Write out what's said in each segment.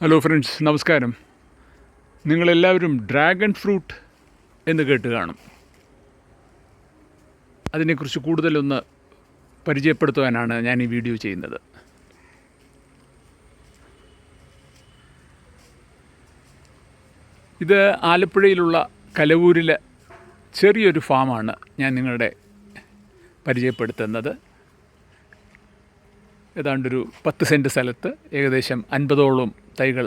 Hello friends നമസ്കാരം. നിങ്ങളെല്ലാവരും dragon fruit എന്ന് കേട്ട് കാണും. അതിനെക്കുറിച്ച് കൂടുതലൊന്ന് പരിചയപ്പെടുത്തുവാനാണ് ഞാൻ ഈ വീഡിയോ ചെയ്യുന്നത്. ഇത് ആലപ്പുഴയിലുള്ള കലവൂരിലെ ചെറിയൊരു ഫാമാണ് ഞാൻ നിങ്ങളുടെ പരിചയപ്പെടുത്തുന്നത്. ഏതാണ്ടൊരു പത്ത് സെന്റ് സ്ഥലത്ത് ഏകദേശം അൻപതോളം തൈകൾ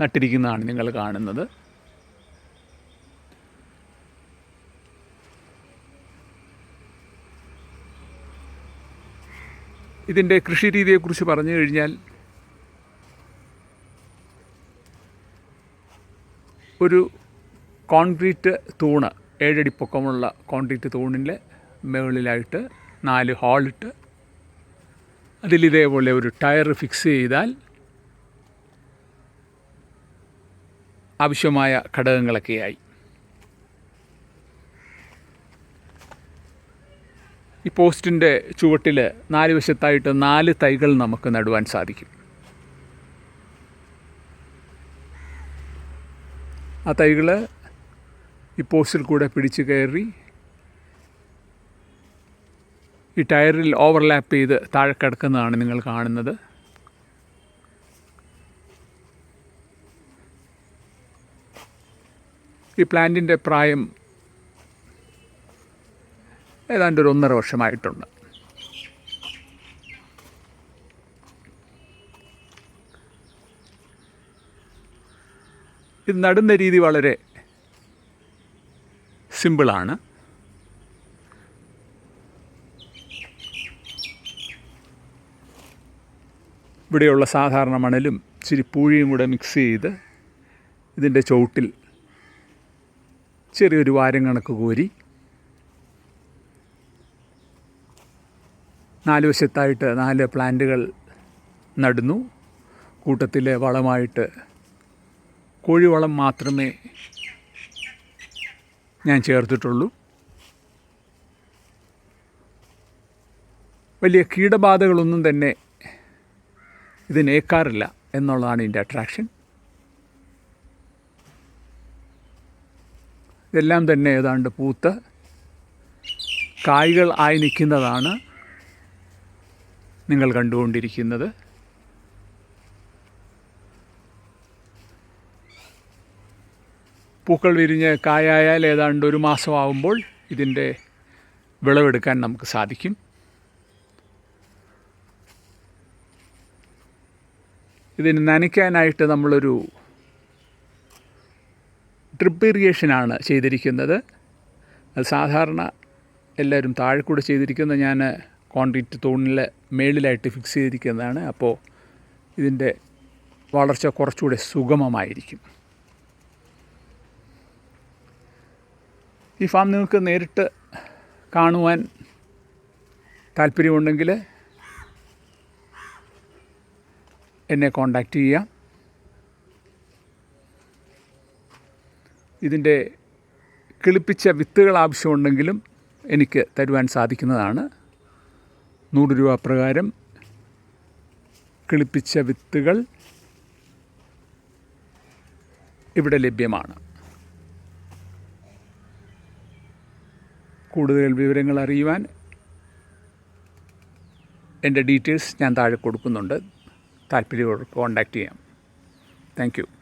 നട്ടിരിക്കുന്നതാണ് നിങ്ങൾ കാണുന്നത്. ഇതിന്റെ കൃഷി രീതിയെക്കുറിച്ച് പറഞ്ഞു കഴിഞ്ഞാൽ ഒരു കോൺക്രീറ്റ് തൂണ് ഏഴടി പൊക്കമുള്ള കോൺക്രീറ്റ് തൂണിന്റെ മുകളിലായിട്ട് നാല് ഹാളിട്ട് അതിലിതേപോലെ ഒരു ടയർ ഫിക്സ് ചെയ്താൽ ആവശ്യമായ ഘടകങ്ങളൊക്കെയായി. ഈ പോസ്റ്റിന്റെ ചുവട്ടിൽ നാല് വശത്തായിട്ട് നാല് തൈകൾ നമുക്ക് നടുവാൻ സാധിക്കും. ആ തൈകൾ ഈ പോസ്റ്റിൽ കൂടെ പിടിച്ച് കയറി ഈ ടയറിൽ ഓവർലാപ്പ് ചെയ്ത് താഴെ കിടക്കുന്നതാണ് നിങ്ങൾ കാണുന്നത്. ഈ പ്ലാന്റിന്റെ പ്രായം ഏതാണ്ട് ഒരു ഒന്നര വർഷമായിട്ടുണ്ട്. ഇത് നടുന്ന രീതി വളരെ സിമ്പിളാണ്. ഇവിടെയുള്ള സാധാരണ മണലും ഇച്ചിരി പൂഴിയും കൂടെ മിക്സ് ചെയ്ത് ഇതിന്റെ ചുവട്ടിൽ ചെറിയൊരു വാരം കണക്ക് കോരി. നാല് വശത്തായിട്ട് നാല് പ്ലാന്റുകൾ നടുന്നു. കൂട്ടത്തിലെ വളമായിട്ട് കോഴിവളം മാത്രമേ ഞാൻ ചേർത്തിട്ടുള്ളൂ. വലിയ കീടബാധകളൊന്നും തന്നെ ഇതിനേക്കാറില്ല എന്നുള്ളതാണ് ഇതിന്റെ അട്രാക്ഷൻ ഇതെല്ലാം തന്നെ ഏതാണ്ട് പൂത്ത് കായ്കൾ ആയി നിൽക്കുന്നതാണ് നിങ്ങൾ കണ്ടുകൊണ്ടിരിക്കുന്നത്. പൂക്കൾ വിരിഞ്ഞ് കായായാൽ ഏതാണ്ട് ഒരു മാസമാകുമ്പോൾ ഇതിന്റെ വിളവെടുക്കാൻ നമുക്ക് സാധിക്കും. ഇതിന് നനയ്ക്കാനായിട്ട് നമ്മളൊരു ഡ്രിപ്പ് ഇറിഗേഷനാണ് ചെയ്തിരിക്കുന്നത്. അത് സാധാരണ എല്ലാവരും താഴെ കൂടെ ചെയ്തിരിക്കുന്നത് ഞാൻ കോൺക്രീറ്റ് തൂണിൽ മേളിലായിട്ട് ഫിക്സ് ചെയ്തിരിക്കുന്നതാണ്. അപ്പോൾ ഇതിന്റെ വളർച്ച കുറച്ചുകൂടെ സുഗമമായിരിക്കും. ഈ ഫാം നിങ്ങൾക്ക് നേരിട്ട് കാണുവാൻ താല്പര്യമുണ്ടെങ്കിൽ എന്നെ കോണ്ടാക്റ്റ് ചെയ്യാം. ഇതിന്റെ കിളിപ്പിച്ച വിത്തുകൾ ആവശ്യമുണ്ടെങ്കിലും എനിക്ക് തരുവാൻ സാധിക്കുന്നതാണ്. നൂറ് രൂപ പ്രകാരം കിളിപ്പിച്ച വിത്തുകൾ ഇവിടെ ലഭ്യമാണ്. കൂടുതൽ വിവരങ്ങൾ അറിയുവാൻ എന്റെ ഡീറ്റെയിൽസ് ഞാൻ താഴെ കൊടുക്കുന്നുണ്ട്. താല്പര്യം കോൺടാക്റ്റ് ചെയ്യാം. താങ്ക്